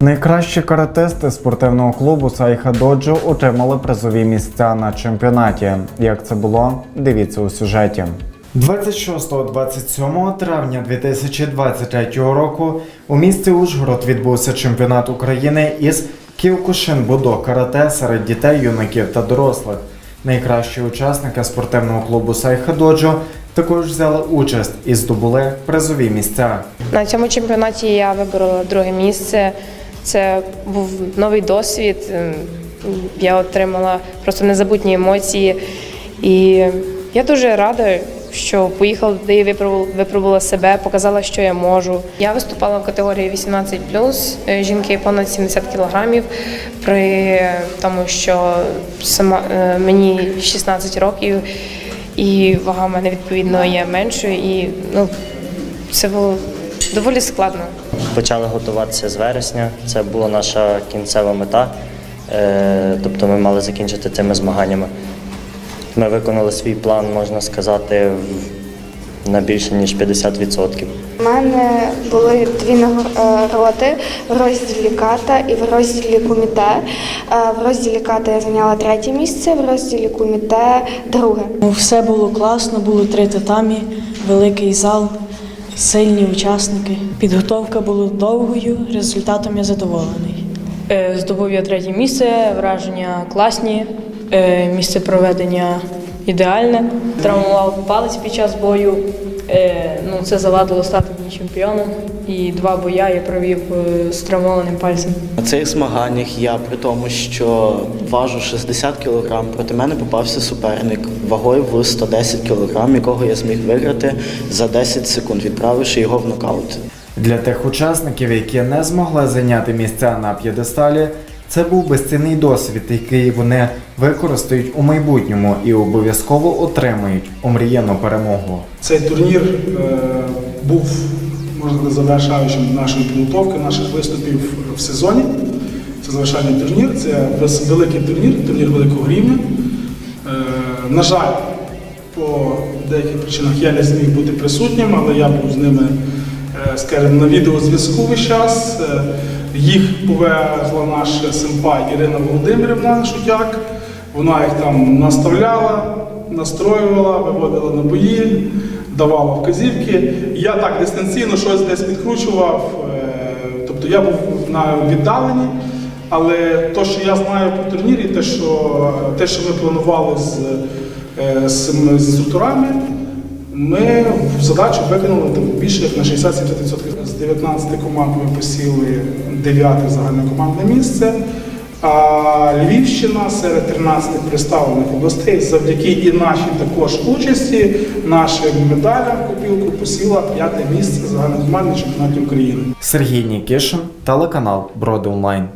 Найкращі каратисти спортивного клубу Сайха Доджо отримали призові місця на чемпіонаті. Як це було? Дивіться у сюжеті. 26-27 травня 2023 року у місті Ужгород відбувся чемпіонат України із Кіокушин Будо карате серед дітей, юнаків та дорослих. Найкращі учасники спортивного клубу Сайха Доджо також взяли участь і здобули призові місця. На цьому чемпіонаті я виборола друге місце. Це був новий досвід. Я отримала просто незабутні емоції. І я дуже рада, що поїхала туди випробувала себе, показала, що я можу. Я виступала в категорії 18+, е, жінки понад 70 кілограмів, при тому, що сама е, мені 16 років, і вага в мене відповідно є меншою. І ну, це було доволі складно. Почали готуватися з вересня. Це була наша кінцева мета. Е, Тобто ми мали закінчити цими змаганнями. Ми виконали свій план, можна сказати, на більше ніж 50%. У мене були дві нагороди в розділі ката і в розділі куміте. Е, В розділі ката я зайняла третє місце, в розділі куміте друге. Ну, Все було класно, було три татамі, великий зал, сильні учасники. Підготовка була довгою, результатом я задоволений. Е, Здобув я третє місце, враження класні, місце проведення ідеальне. Травмував палець під час бою. Е, Ну, це завадило стати мені чемпіоном. І два боя я провів е, з травмованим пальцем. На цих змаганнях я при тому, що важу 60 кг, проти мене попався суперник вагою в 110 кг, якого я зміг виграти за 10 секунд, відправивши його в нокаут. Для тих учасників, які не змогли зайняти місця на п'єдесталі, це був безцінний досвід, який вони використають у майбутньому і обов'язково отримають омріяну перемогу. Цей турнір е, був можна завершаючим нашої підготовки, наших виступів в сезоні. Це завершальний турнір, це великий турнір, турнір великого рівня. Е, на жаль, по деяких причинах я не зміг бути присутнім, але я був з ними, скажімо, на відеозв'язку весь час. Е, Їх повезла наш сенпай Ірина Володимирівна Шутяк. Вона їх там наставляла, настроювала, виводила на бої, давала вказівки. Я так дистанційно щось десь підкручував. е, Тобто я був на віддаленні, але те, що я знаю по турнірі, те, що, те, що ми планували е, з, з інструкторами, ми в задачу виконали там, більше як на 60-70%. З 19 команд ми посіли 9 загальнокомандне місце. А Львівщина серед 13 представлених областей завдяки і нашій також участі, нашим медалям копілку посіла п'яте місце загальнокомандних чемпіонатів України. Сергій Нікішин, телеканал Броди Онлайн.